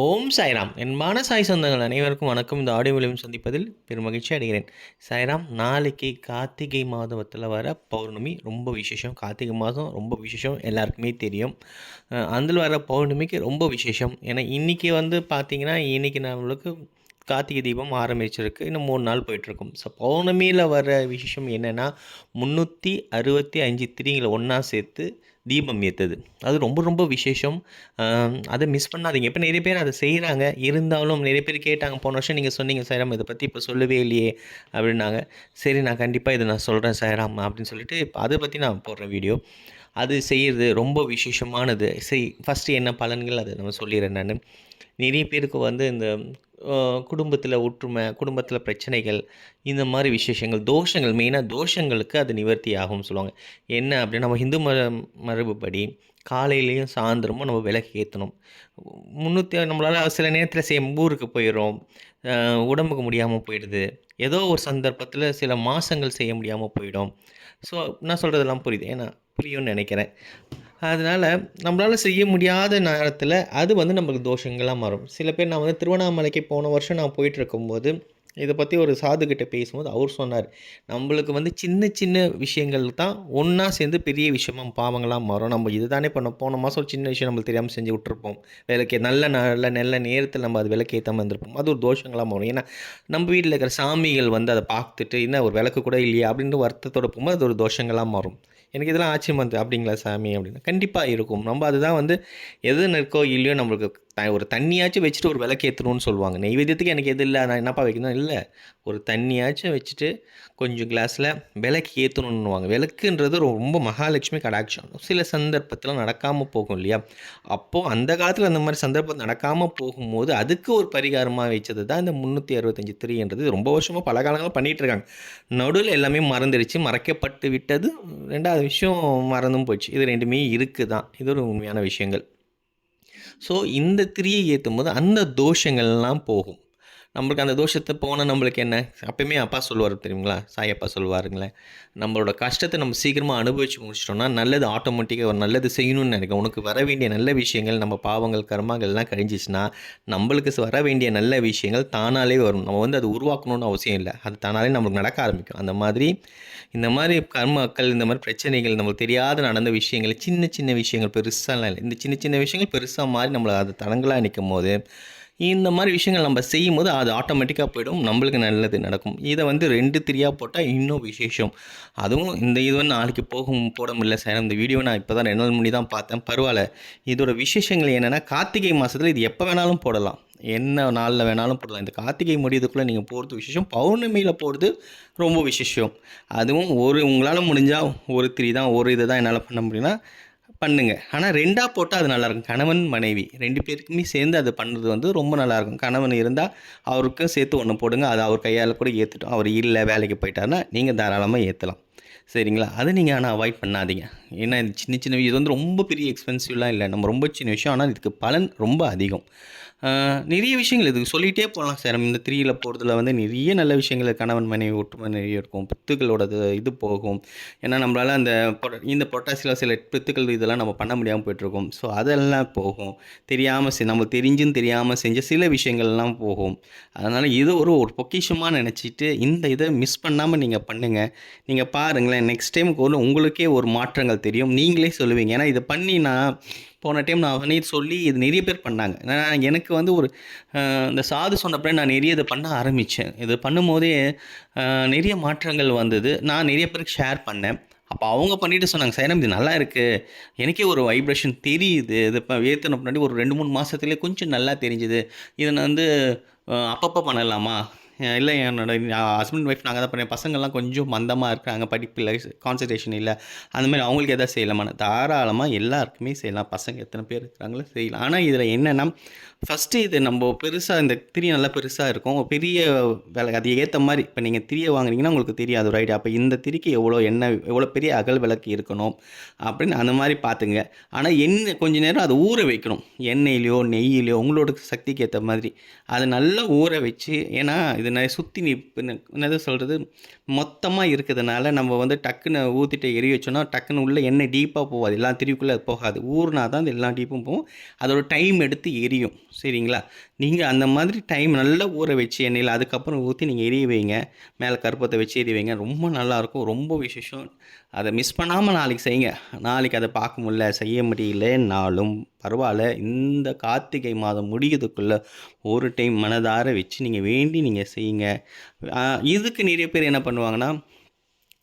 ஓம் சாய்ராம். என்பான சாய் சொந்தங்கள் அனைவருக்கும் வணக்கம். இந்த ஆடியோ விளையும் சந்திப்பதில் பெருமகிழ்ச்சி அடைகிறேன். சாய்ராம் நாளைக்கு கார்த்திகை மாதத்தில் வர பௌர்ணமி ரொம்ப விசேஷம். கார்த்திகை மாதம் ரொம்ப விசேஷம். எல்லாருக்குமே தெரியும். அதில் வர பௌர்ணமிக்கு ரொம்ப விசேஷம். ஏன்னா இன்றைக்கி வந்து பார்த்திங்கன்னா இன்றைக்கி நம்மளுக்கு கார்த்திகை தீபம் ஆரம்பிச்சிருக்கு. இன்னும் மூணு நாள் போயிட்டுருக்கும். ஸோ பௌர்ணமியில் வர விசேஷம் என்னென்னா முந்நூற்றி அறுபத்தி அஞ்சு திரிங்களை ஒன்றா சேர்த்து தீபம் ஏற்றுது அது ரொம்ப ரொம்ப விசேஷம். அதை மிஸ் பண்ணாதீங்க. இப்போ நிறைய பேர் அதை செய்கிறாங்க இருந்தாலும் நிறைய பேர் கேட்டாங்க போன வருஷம் நீங்கள் சொன்னீங்க சைராம் இதை பற்றி இப்போ சொல்லவே இல்லையே அப்படின்னாங்க. சரி நான் கண்டிப்பாக இதை நான் சொல்கிறேன் சைராம் அப்படின்னு சொல்லிட்டு இப்போ அதை பற்றி நான் போடுறேன் வீடியோ. அது செய்கிறது ரொம்ப விசேஷமானது. சரி ஃபஸ்ட்டு என்ன பலன்கள் அதை நம்ம சொல்லிடுறேன் நான். நிறைய பேருக்கு வந்து இந்த குடும்பத்தில் ஒற்றுமை குடும்பத்தில் பிரச்சனைகள் இந்த மாதிரி விசேஷங்கள் தோஷங்கள் மெயினாக தோஷங்களுக்கு அது நிவர்த்தி ஆகும்னு சொல்லுவாங்க. என்ன அப்படின்னா நம்ம ஹிந்து மர மரபுப்படி காலையிலையும் சாயந்தரமும் நம்ம விளக்கு ஏற்றணும் முந்நூற்றி நம்மளால் சில நேரத்தில் செய்யும் ஊருக்கு போயிடும் உடம்புக்கு முடியாமல் போயிடுது. ஏதோ ஒரு சந்தர்ப்பத்தில் சில மாதங்கள் செய்ய முடியாமல் போயிடும். ஸோ நான் சொல்கிறதெல்லாம் புரியுது. ஏன்னா புரியும்னு நினைக்கிறேன். அதனால் நம்மளால் செய்ய முடியாத நேரத்தில் அது வந்து நம்மளுக்கு தோஷங்களாக மாறும். சில பேர் நான் வந்து திருவண்ணாமலைக்கு போன வருஷம் நான் போயிட்டு இருக்கும்போது இதை பற்றி ஒரு சாதுக்கிட்ட பேசும்போது அவர் சொன்னார் நம்மளுக்கு வந்து சின்ன சின்ன விஷயங்கள் தான் ஒன்றா சேர்ந்து பெரிய விஷயமா பாவங்களாக மாறும். நம்ம இது தானே பண்ணோம் போன மாதம் சின்ன விஷயம் நம்மளுக்கு தெரியாமல் செஞ்சு விட்டுருப்போம். விளக்கே நல்ல நல்ல நல்ல நேரத்தில் நம்ம அது விளக்கேற்றாமல் இருந்திருப்போம். அது ஒரு தோஷங்களாக மாறும். ஏன்னா நம்ம வீட்டில் இருக்கிற சாமிகள் வந்து அதை பார்த்துட்டு என்ன ஒரு விளக்கு கூட இல்லையா? அப்படின்ட்டு வருத்தத்தோட போகும்போது அது ஒரு தோஷங்களாக மாறும். எனக்கு இதெல்லாம் ஆச்சரியம் வந்து அப்படிங்களா சாமி? அப்படின்னா. கண்டிப்பாக இருக்கும். நம்ம அதுதான் வந்து எது நிற்கோ இல்லையோ நம்மளுக்கு த ஒரு தண்ணியாச்சும் வச்சுட்டு ஒரு விளக்கேற்றணும்னு சொல்லுவாங்க. நெய்வேத்தியத்துக்கு எனக்கு எது இல்லை நான் என்னப்பா வைக்கணும்? இல்லை. ஒரு தண்ணியாச்சும் வச்சுட்டு கொஞ்சம் கிளாஸில் விளக்கு ஏற்றணுன்னுவாங்க விளக்குன்றது ரொம்ப மகாலட்சுமி கடாட்சம். சில சந்தர்ப்பத்தில் நடக்காமல் போகும் இல்லையா? அப்போது அந்த காலத்தில் அந்த மாதிரி சந்தர்ப்பம் நடக்காமல் போகும்போது அதுக்கு ஒரு பரிகாரமாக வச்சது தான் இந்த முந்நூற்றி அறுபத்தஞ்சு திரின்றது ரொம்ப வருஷமாக பல காலங்களும் பண்ணிகிட்டு இருக்காங்க. நடுவில் எல்லாமே மறந்துடுச்சு மறைக்கப்பட்டு விட்டது. ரெண்டாவது விஷயம் மறந்தும் போச்சு. இது ரெண்டுமே இருக்குது தான் இது ஒரு உண்மையான விஷயங்கள். ஸோ இந்த திரியை ஏற்றும் போது அந்த தோஷங்கள்லாம் போகும். நம்மளுக்கு அந்த தோஷத்தை போனால் நம்மளுக்கு என்ன? அப்பயுமே அப்பா சொல்லுவார் தெரியுங்களா? சாயப்பா சொல்லுவாருங்களேன். நம்மளோட கஷ்டத்தை நம்ம சீக்கிரமாக அனுபவிச்சு முடிச்சிட்டோம்னா நல்லது ஆட்டோமேட்டிக்காக ஒரு நல்லது செய்யணும்னு நினைக்கிறேன். உனக்கு வர வேண்டிய நல்ல விஷயங்கள் நம்ம பாவங்கள் கர்மங்கள்லாம் கழிஞ்சிச்சுன்னா நம்மளுக்கு வர வேண்டிய நல்ல விஷயங்கள் தானாலே வரும். நம்ம வந்து அது உருவாக்கணும்னு அவசியம் இல்லை. அது தானாலே நம்மளுக்கு நடக்க ஆரம்பிக்கும். அந்த மாதிரி இந்த மாதிரி கர்மாக்கள் இந்த மாதிரி பிரச்சனைகள் நம்மளுக்கு தெரியாத நடந்த விஷயங்கள் சின்ன சின்ன விஷயங்கள் பெருசாலாம் இல்லை. இந்த சின்ன சின்ன விஷயங்கள் பெருசாக மாதிரி நம்மளை அது தடங்களாக நிற்கும் போது இந்த மாதிரி விஷயங்கள் நம்ம செய்யும் போது அது ஆட்டோமேட்டிக்காக போயிடும். நம்மளுக்கு நல்லது நடக்கும். இதை வந்து ரெண்டு திரியாக போட்டால் இன்னும் விசேஷம். அதுவும் இந்த இது வந்து நாளைக்கு போகும் போட முடியல சார். இந்த வீடியோ நான் இப்போ தான் ரெண்டு நாள் முன்னாடி தான் பார்த்தேன். பரவாயில்ல. இதோட விசேஷங்கள் என்னென்னா கார்த்திகை மாதத்தில் இது எப்போ வேணாலும் போடலாம். என்ன நாளில் வேணாலும் போடலாம். இந்த கார்த்திகை முடியதுக்குள்ளே நீங்கள் போகிறது விசேஷம். பௌர்ணமியில் போகிறது ரொம்ப விசேஷம். அதுவும் ஒரு உங்களால் முடிஞ்சால் ஒரு திரி தான் ஒரு இதை தான் என்னால் பண்ண முடியும்னா பண்ணுங்கள் ஆனால் ரெண்டாக போட்டால் அது நல்லாயிருக்கும். கணவன் மனைவி. ரெண்டு பேருக்குமே சேர்ந்து அது பண்ணுறது வந்து ரொம்ப நல்லாயிருக்கும். கணவன் இருந்தால் அவருக்கும் சேர்த்து ஒன்று போடுங்க. அது அவர் கையால் கூட ஏற்றுட்டோம் அவர் இல்லை வேலைக்கு போயிட்டாருன்னா நீங்கள் தாராளமாக ஏற்றலாம் சரிங்களா? அதை நீங்கள் ஆனால் அவாய்ட் பண்ணாதீங்க. ஏன்னா இது சின்ன சின்ன இது வந்து ரொம்ப பெரிய எக்ஸ்பென்சிவ்லாம் இல்லை. நம்ம ரொம்ப சின்ன விஷயம். ஆனால் இதுக்கு பலன் ரொம்ப அதிகம். நிறைய விஷயங்கள் இதுக்கு சொல்லிகிட்டே போகலாம் சார். நம்ம இந்த த்ரீயில் போகிறதுல வந்து நிறைய நல்ல விஷயங்கள் கணவன் மனைவி ஒற்றுமை நிறைய இருக்கும். பித்துக்களோட இது போகும். ஏன்னா நம்மளால் அந்த இந்த பொட்டாசியில் சில பித்துக்கள் இதெல்லாம் நம்ம பண்ண முடியாமல் போயிட்டுருக்கோம். ஸோ அதெல்லாம் போகும். தெரியாமல் செ நம்ம தெரிஞ்சும் தெரியாமல் செஞ்ச சில விஷயங்கள்லாம் போகும். அதனால் இது ஒரு ஒரு பொக்கிஷமாக நினச்சிட்டு இந்த இதை மிஸ் பண்ணாமல் நீங்கள் பண்ணுங்கள் நீங்கள் பாருங்களேன். நெக்ஸ்ட் டைமுக்கு ஒரு உங்களுக்கே ஒரு மாற்றங்கள் தெரியும். நீங்களே சொல்லுவீங்க. ஏன்னா இதை பண்ணி நான் போன டைம் நான் பண்ணி சொல்லி இது நிறைய பேர் பண்ணாங்க. நான் எனக்கு வந்து ஒரு இந்த சாது சொன்னப்பறம் நான் நிறைய இதை பண்ண ஆரம்பித்தேன் இது பண்ணும்போதே நிறைய மாற்றங்கள் வந்தது. நான் நிறைய பேருக்கு ஷேர் பண்ணேன். அப்போ அவங்க பண்ணிட்டு சொன்னாங்க சைனம் இது நல்லா இருக்குது எனக்கே ஒரு வைப்ரேஷன் தெரியுது. இது இப்போ ஏற்றின முன்னாடி ஒரு ரெண்டு மூணு மாதத்துலேயே கொஞ்சம் நல்லா தெரிஞ்சுது. இதை நான் வந்து அப்பப்போ பண்ணலாமா? இல்லை என்னோட ஹஸ்பண்ட் ஒய்ஃப் நாங்கள் தான் பண்ணேன் பசங்கள்லாம் கொஞ்சம் மந்தமாக இருக்காங்க படிப்பில் கான்சன்ட்ரேஷன் இல்லை. அந்த மாதிரி அவங்களுக்கு எதாவது செய்யலாமா? தாராளமாக எல்லாருக்குமே செய்யலாம். பசங்க எத்தனை பேர் இருக்கிறாங்களோ செய்யலாம். ஆனால் இதில் என்னென்னா ஃபஸ்ட்டு இது நம்ம பெருசாக இந்த திரி நல்லா பெருசாக இருக்கும். பெரிய விலை அது ஏற்ற மாதிரி இப்போ நீங்கள் திரியை வாங்குறீங்கன்னா உங்களுக்கு தெரியாது ஒரு ஐடியா அப்போ இந்த திரிக்கு எவ்வளோ என்ன எவ்வளோ பெரிய அகல் விளக்கு இருக்கணும் அப்படின்னு அந்த மாதிரி பார்த்துங்க ஆனால் எண்ணெய் கொஞ்ச நேரம் அதை ஊற வைக்கணும். எண்ணெயிலையோ நெய்யிலையோ உங்களோட சக்திக்கு ஏற்ற மாதிரி. அதை நல்லா ஊற வச்சு ஏன்னா இது நிறைய சுற்றி நீ என்னது சொல்கிறது மொத்தமாக இருக்கிறதுனால நம்ம வந்து டக்குன்னு ஊற்றிட்டு எரிய வச்சோன்னா டக்குன்னு உள்ளே எண்ணெய் டீப்பாக போகாது. எல்லாம் திருவிக்குள்ளே அது போகாது. ஊர்னா தான் அது எல்லா டீப்பும் போகும். அதோட டைம் எடுத்து எரியும். சரிங்களா? நீங்கள் அந்த மாதிரி டைம் நல்லா ஊற வச்சு எண்ணெயில் அதுக்கப்புறம் ஊற்றி நீங்கள் எரிய வைங்க. மேலே கருப்பத்தை வச்சு எரிய வைங்க. ரொம்ப நல்லாயிருக்கும் ரொம்ப விசேஷம். அதை மிஸ் பண்ணாமல் நாளைக்கு செய்யுங்க. நாளைக்கு அதை பார்க்க முடியல செய்ய முடியலனாலும் பரவாயில்ல. இந்த கார்த்திகை மாதம் முடியதுக்குள்ளே ஒரு டைம் மனதார வச்சு நீங்கள் வேண்டி நீங்கள் செய்யுங்க. இதுக்கு நிறைய பேர் என்ன பண்ணுவாங்கன்னா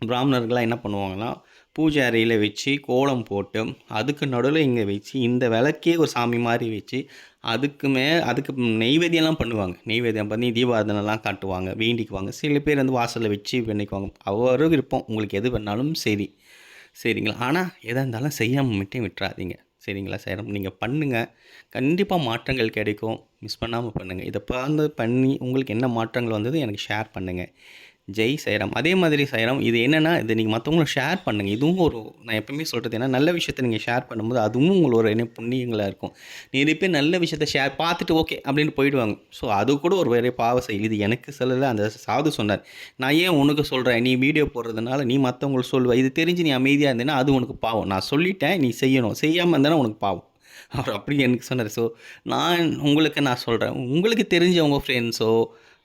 பிராமணர்கள்லாம் என்ன பண்ணுவாங்கன்னா பூஜை அறையில் வச்சு கோலம் போட்டு அதுக்கு நடுவில் இங்கே வச்சு இந்த விளக்கே ஒரு சாமி மாதிரி வச்சு அதுக்கு மே அதுக்கு நெய்வேத்தியம்லாம் பண்ணுவாங்க. நெய்வேத்தியம் பண்ணி தீபாரதனைலாம் காட்டுவாங்க வேண்டிக்குவாங்க. சில பேர் வந்து வாசலில் வச்சு பண்ணிக்குவாங்க அவ்வளோ விருப்பம் உங்களுக்கு எது வேணாலும் சரி. சரிங்களா? ஆனால் எதாக இருந்தாலும் செய்யாமல் மட்டும் விட்டுறாதீங்க. சரிங்களா சேரம் நீங்கள் பண்ணுங்கள் கண்டிப்பாக மாற்றங்கள் கிடைக்கும். மிஸ் பண்ணாமல் பண்ணுங்கள் இதை பார்த்து பண்ணி உங்களுக்கு என்ன மாற்றங்கள் வந்தது எனக்கு ஷேர் பண்ணுங்கள் ஜெய் சைராம். அதே மாதிரி சைராம் இது என்னென்னா இது நீங்கள் மற்றவங்களும் ஷேர் பண்ணுங்கள் இதுவும் ஒரு நான் எப்பவுமே சொல்கிறது ஏன்னா நல்ல விஷயத்தை நீங்கள் ஷேர் பண்ணும்போது அதுவும் உங்களோட என்ன புண்ணியங்களாக இருக்கும். நிறைய பேர் நல்ல விஷயத்த ஷேர் பார்த்துட்டு ஓகே அப்படின்னு போயிடுவாங்க. ஸோ அது கூட ஒரு வேறு பாவ செயல். இது எனக்கு சொல்லலை அந்த சாது சொன்னார். நான் ஏன் உனக்கு சொல்கிறேன் நீ வீடியோ போடுறதுனால நீ மற்றவங்களுக்கு சொல்லுவ. இது தெரிஞ்சு நீ அமைதியாக இருந்தேன்னா அது உனக்கு பாவம். நான் சொல்லிட்டேன் நீ செய்யணும். செய்யாமல் இருந்தாலும் உனக்கு பாவம். அவர் அப்படி எனக்கு சொன்னார். ஸோ நான் உங்களுக்கு நான் சொல்கிறேன் உங்களுக்கு தெரிஞ்சவங்க ஃப்ரெண்ட்ஸோ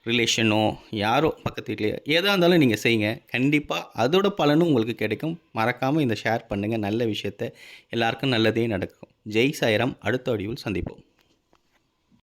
ரிலேஷனோ யாரோ பக்கத்து வீட்லையோ எதாக இருந்தாலும் நீங்கள் செய்யுங்க. கண்டிப்பாக அதோட பலனும் உங்களுக்கு கிடைக்கும். மறக்காமல் இந்த ஷேர் பண்ணுங்கள் நல்ல விஷயத்த எல்லாருக்கும் நல்லதே நடக்கும். ஜெய் சாய்ராம் அடுத்த வடிவில் சந்திப்போம்.